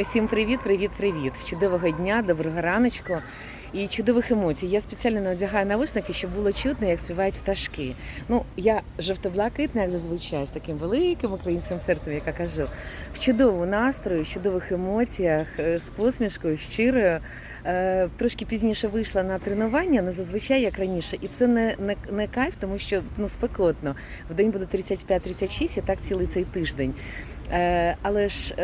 Усім привіт, привіт, привіт! Чудового дня, доброго раночку і чудових емоцій. Я спеціально не одягаю навушники, щоб було чутно, як співають пташки. Ну, я жовто-блакитна, як зазвичай, з таким великим українським серцем, яка кажу, в чудовому настрої, в чудових емоціях, е, з посмішкою, щирою. Е, Трошки пізніше вийшла на тренування, не зазвичай як раніше, і це не, не, не кайф, тому що ну спекотно. В день буде 35-36 і так цілий цей тиждень. Е, Але ж.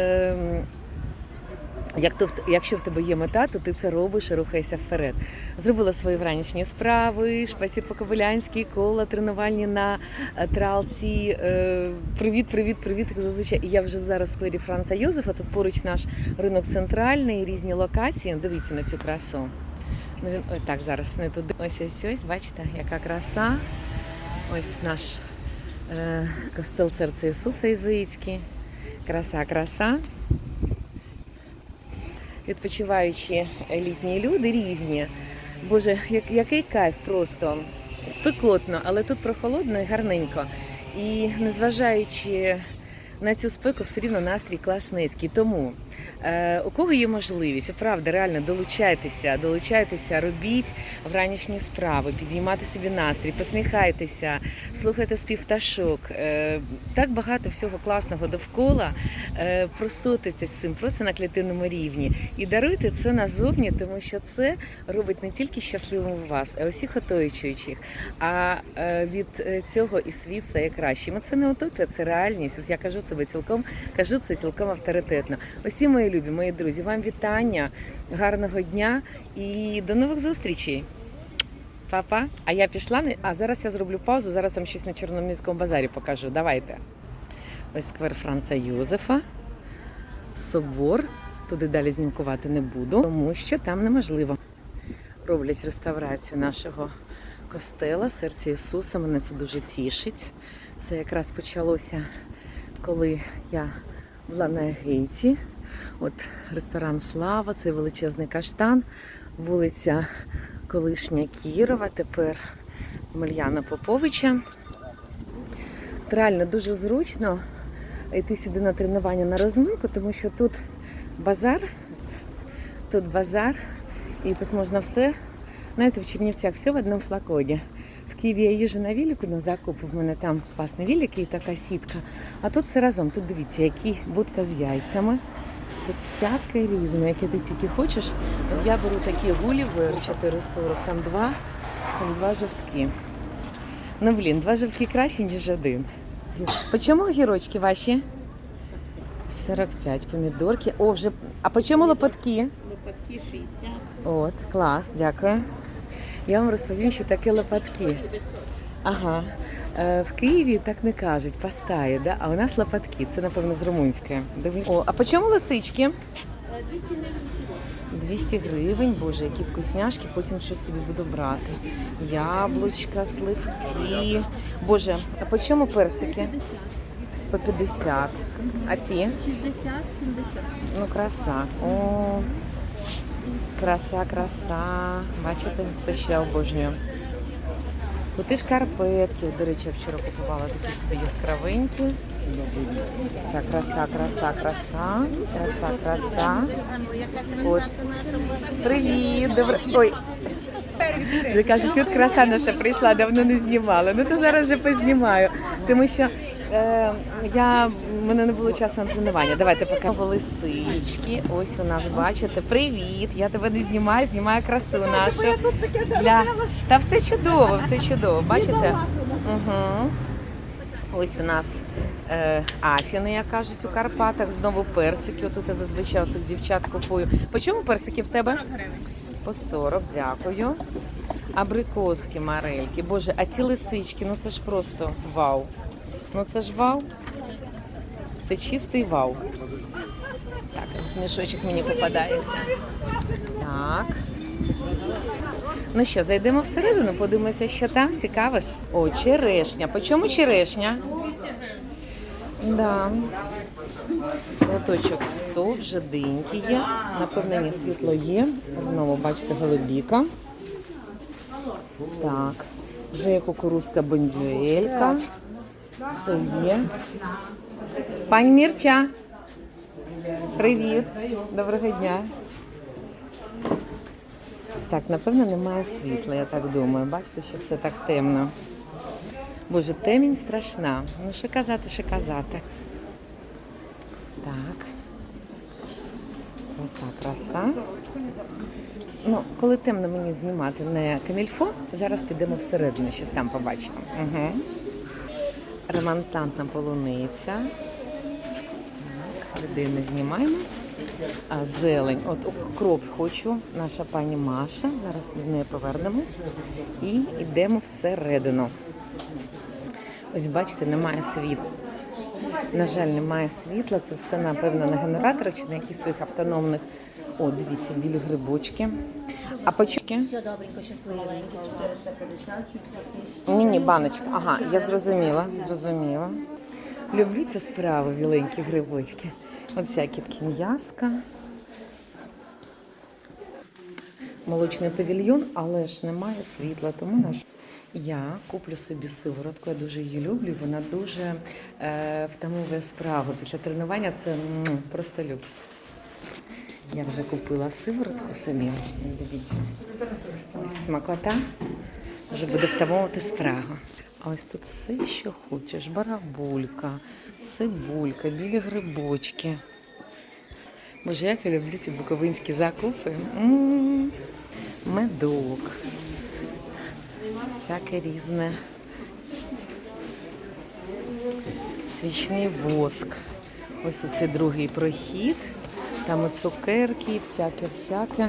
Як то, якщо в тебе є мета, то ти це робиш і рухаєшся вперед. Зробила свої вранішні справи, шпацір по Кобилянській, кола тренувальні на е, тралці. Е, Привіт, привіт, привіт, як зазвичай. І я вже зараз в сквері Франца Йозефа. Тут поруч наш ринок центральний, різні локації. Дивіться на цю красу. Ну він ой, так зараз не туди. Ось ось ось, бачите, яка краса. Ось наш е, костел серця Ісуса Ізуїцький. Краса, краса відпочиваючі літні люди різні. Боже, як, який кайф просто спекотно, але тут прохолодно і гарненько. І незважаючи на цю спеку, все рівно настрій класнецький. Тому е, у кого є можливість, правда, реально долучайтеся, долучайтеся, робіть вранішні справи, підіймати собі настрій, посміхайтеся, слухайте спів пташок. Е, так багато всього класного довкола. Е, просутитесь цим просто на клітинному рівні і даруйте це назовні, тому що це робить не тільки щасливим вас, а усіх оточуючих. А е, від е, цього і світ стає кращим. І Це не утопія, це реальність. Я кажу це цілком, кажу це цілком авторитетно. Усі мої любі, мої друзі, вам вітання, гарного дня і до нових зустрічей. Папа, а я пішла. А зараз я зроблю паузу. Зараз вам щось на Чорноморському базарі покажу. Давайте. Ось сквер Франца Йозефа, собор. Туди далі знімкувати не буду, тому що там неможливо. Роблять реставрацію нашого костела, серця Ісуса. Мене це дуже тішить. Це якраз почалося, коли я була на Егейті. От ресторан Слава, цей величезний каштан, вулиця колишня Кірова, тепер Мельяна Поповича. Реально дуже зручно йти сюди на тренування на розминку, тому що тут базар, тут базар, і тут можна все. Знаєте, в Чернівцях все в одному флаконі. Києві я їжджу на велику на закуп, в мене там класний велик і така сітка. А тут все разом. Тут дивіться, які будка з яйцями. Тут всяке різне, яке ти тільки хочеш. Я беру такі гулівер 4,40, там два, там два жовтки. Ну блін, два жовтки краще, ніж один. По чому огірочки ваші? 45 помідорки. О, вже. А по чому лопатки? Лопатки 60. От, клас, дякую. Я вам розповім, що таке лопатки. Ага. Е, В Києві так не кажуть, пастає, да? а у нас лопатки, це напевно з румунської. Диві- О, а по чому лисички? 200 гривень 200 гривень, боже, які вкусняшки, потім щось собі буду брати. Яблучка, сливки. Боже, а по чому персики? По 50. А ці? 60, 70. Ну, краса. О, краса, краса. Бачите, це ще обожнюю. Тут і шкарпетки. До речі, я вчора купувала такі собі яскравенькі. Вся краса, краса, краса. Краса, краса. От. Привіт, добре. Ой. Ви кажуть, от краса наша прийшла, давно не знімала. Ну то зараз вже познімаю. Тому що е, я, в мене не було часу на тренування. Давайте покажемо лисички. Ось у нас бачите. Привіт! Я тебе не знімаю, знімаю красу нашу. Для... Та все чудово, все чудово. Бачите? Угу. Ось у нас е, афіни, як кажуть, у Карпатах. Знову персики. Отут я зазвичай у цих дівчат купую. По чому персики в тебе? По 40, дякую. Абрикоски, марельки. Боже, а ці лисички, ну це ж просто вау. Ну це ж вау. Це чистий вау. Так, мішочок мені попадається. Так. Ну що, зайдемо всередину, подивимося, що там цікаво ж. О, черешня. По чому черешня? Да. Лоточок 100, вже диньки є. Напевно, ні, світло є. Знову бачите, голубіка. Так. Вже є кукурузка бондюелька. Все є. Пані Мірча. Привіт. Доброго дня. Так, напевно, немає світла, я так думаю. Бачите, що все так темно. Боже, темінь страшна. Ну, що казати, що казати. Так. Краса, краса. Ну, коли темно мені знімати не камільфо, зараз підемо всередину, щось там побачимо. Угу. Ремонтантна полуниця. Так, знімаємо. А зелень. От укроп хочу, наша пані Маша. Зараз до неї повернемось і йдемо всередину. Ось бачите, немає світла. На жаль, немає світла. Це все, напевно, на генераторах чи на якихось своїх автономних. О, дивіться, білі грибочки. А почки? Все добренько, щасливенько. 450, чуть тисячу. Ні, ні, баночка. Ага, я зрозуміла, зрозуміла. Люблю ці справи, біленькі грибочки. От всякі такі м'яска. Молочний павільйон, але ж немає світла, тому наш. Я куплю собі сиворотку, я дуже її люблю. Вона дуже е, втамовує справу. Після тренування це м, просто люкс. Я вже купила сиворотку собі. Дивіться. Ось смакота. Вже буде втамовувати справу. Ось тут все, що хочеш. Барабулька, цибулька, білі грибочки. Боже, як я люблю ці буковинські закупи. Медок. Всяке різне. Свічний воск. Ось оце другий прохід. Там цукерки, всяке-всяке.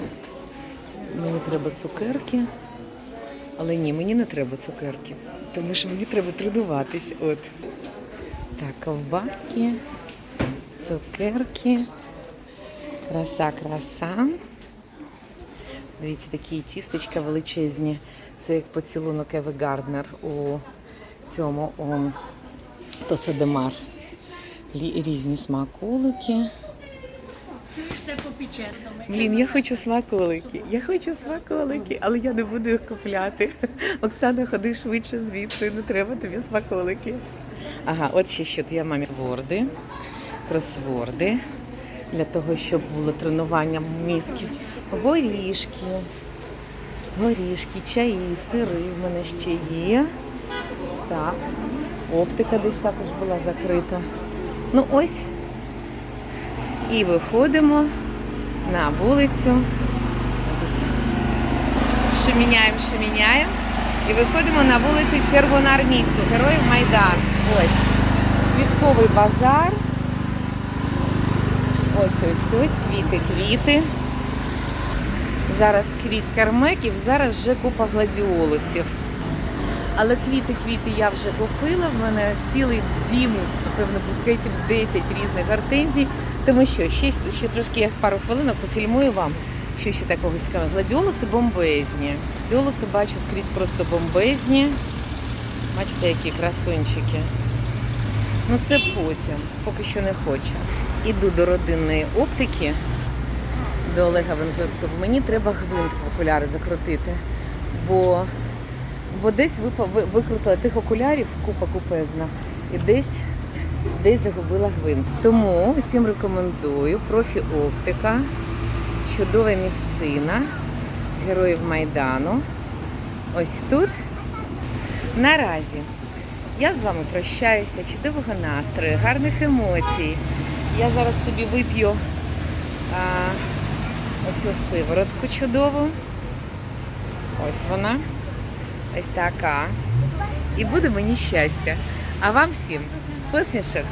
Мені треба цукерки. Але ні, мені не треба цукерки, тому що мені треба тренуватись. От. Так, ковбаски, цукерки, краса, краса. Дивіться, такі тістечка величезні. Це як поцілунок Еви Гарднер у цьому у Тосодемар. Різні смаколики. Блін, я хочу смаколики. Я хочу смаколики, але я не буду їх купляти. Оксана, ходи швидше звідси, не треба тобі смаколики. Ага, от ще що я мамі ворди, кросворди для того, щоб було тренування мізків. Горішки, горішки, чаї, сири в мене ще є. Так, оптика десь також була закрита. Ну ось. І виходимо на вулицю. Тут шуміняємо, шуміняємо. І виходимо на вулицю Червоноармійську, Героїв Майдан. Ось. Квітковий базар. Ось ось ось, квіти, квіти. Зараз скрізь кармеків, зараз вже купа гладіолусів. Але квіти-квіти я вже купила. В мене цілий дім, напевно, букетів 10 різних гортензій. Тому що ще, ще трошки я пару хвилинок пофільмую вам, що ще такого цікавого. Гладіолуси бомбезні. Гладіолуси бачу скрізь просто бомбезні. Бачите, які красунчики. Ну це потім, поки що не хочу. Іду до родинної оптики, до Олега Вензовського. Мені треба гвинт в окуляри закрутити, бо, бо десь викрутила тих окулярів, купа купезна, і десь, десь загубила гвинт. Тому всім рекомендую профі оптика, чудова місцина героїв Майдану. Ось тут. Наразі я з вами прощаюся, чудового настрою, гарних емоцій. Я зараз собі вип'ю а, оцю сиворотку чудову. Ось вона. Ось така. І буде мені щастя. А вам всім посмішок,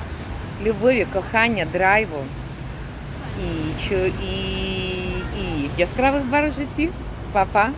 любові, кохання, драйву і, і, і яскравих бар у. Па-па!